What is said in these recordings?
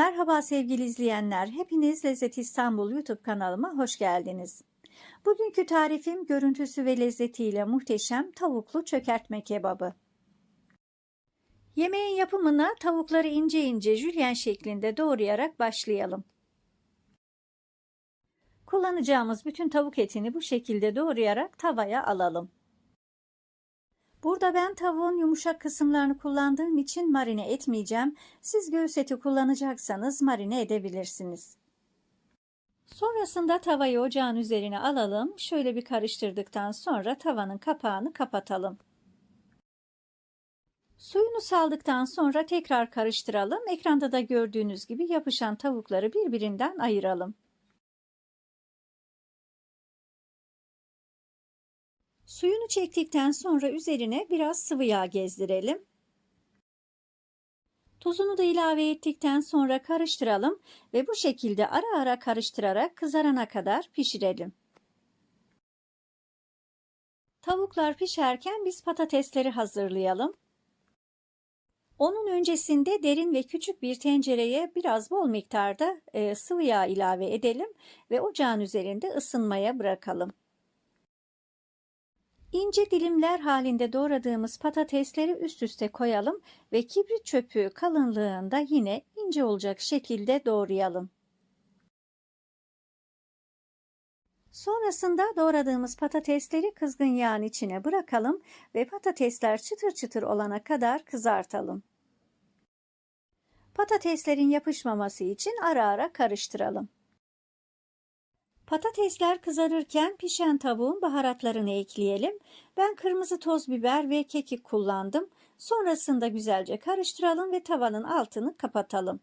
Merhaba sevgili izleyenler, hepiniz Lezzet İstanbul YouTube kanalıma hoş geldiniz. Bugünkü tarifim görüntüsü ve lezzetiyle muhteşem tavuklu çökertme kebabı. Yemeğin yapımına tavukları ince ince jülyen şeklinde doğrayarak başlayalım. Kullanacağımız bütün tavuk etini bu şekilde doğrayarak tavaya alalım. Burada ben tavuğun yumuşak kısımlarını kullandığım için marine etmeyeceğim. Siz göğüs eti kullanacaksanız marine edebilirsiniz. Sonrasında tavayı ocağın üzerine alalım. Şöyle bir karıştırdıktan sonra tavanın kapağını kapatalım. Suyunu saldıktan sonra tekrar karıştıralım. Ekranda da gördüğünüz gibi yapışan tavukları birbirinden ayıralım. Suyunu çektikten sonra üzerine biraz sıvı yağ gezdirelim. Tuzunu da ilave ettikten sonra karıştıralım ve bu şekilde ara ara karıştırarak kızarana kadar pişirelim. Tavuklar pişerken biz patatesleri hazırlayalım. Onun öncesinde derin ve küçük bir tencereye biraz bol miktarda e, sıvı yağ ilave edelim ve ocağın üzerinde ısınmaya bırakalım. İnce dilimler halinde doğradığımız patatesleri üst üste koyalım ve kibrit çöpü kalınlığında yine ince olacak şekilde doğrayalım. Sonrasında doğradığımız patatesleri kızgın yağın içine bırakalım ve patatesler çıtır çıtır olana kadar kızartalım. Patateslerin yapışmaması için ara ara karıştıralım. Patatesler kızarırken pişen tavuğun baharatlarını ekleyelim. Ben kırmızı toz biber ve kekik kullandım. Sonrasında güzelce karıştıralım ve tavanın altını kapatalım.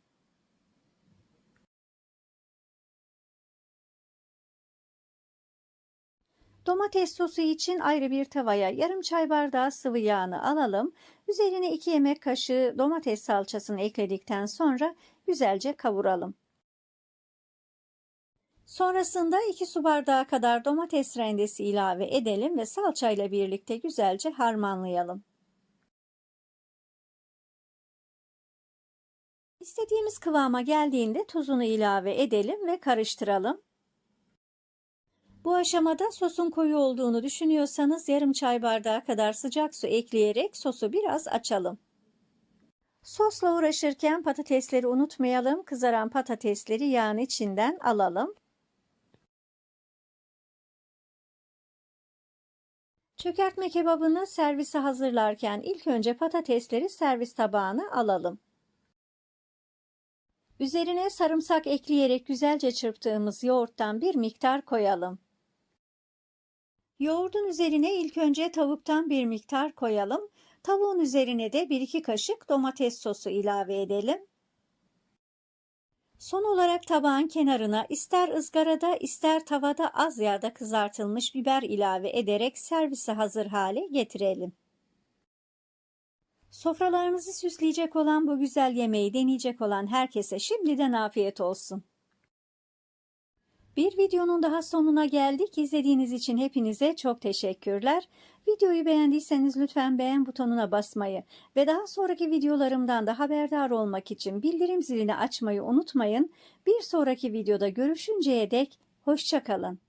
Domates sosu için ayrı bir tavaya yarım çay bardağı sıvı yağını alalım. Üzerine 2 yemek kaşığı domates salçasını ekledikten sonra güzelce kavuralım. Sonrasında 2 su bardağı kadar domates rendesi ilave edelim ve salçayla birlikte güzelce harmanlayalım. İstediğimiz kıvama geldiğinde tuzunu ilave edelim ve karıştıralım. Bu aşamada sosun koyu olduğunu düşünüyorsanız yarım çay bardağı kadar sıcak su ekleyerek sosu biraz açalım. Sosla uğraşırken patatesleri unutmayalım. Kızaran patatesleri yağın içinden alalım. Çökertme kebabını servise hazırlarken ilk önce patatesleri servis tabağına alalım. Üzerine sarımsak ekleyerek güzelce çırptığımız yoğurttan bir miktar koyalım. Yoğurdun üzerine ilk önce tavuktan bir miktar koyalım. Tavuğun üzerine de 1-2 kaşık domates sosu ilave edelim. Son olarak tabağın kenarına ister ızgarada ister tavada az yağda kızartılmış biber ilave ederek servise hazır hale getirelim. Sofralarınızı süsleyecek olan bu güzel yemeği deneyecek olan herkese şimdiden afiyet olsun. Bir videonun daha sonuna geldik. İzlediğiniz için hepinize çok teşekkürler. Videoyu beğendiyseniz lütfen beğen butonuna basmayı ve daha sonraki videolarımdan da haberdar olmak için bildirim zilini açmayı unutmayın. Bir sonraki videoda görüşünceye dek hoşçakalın.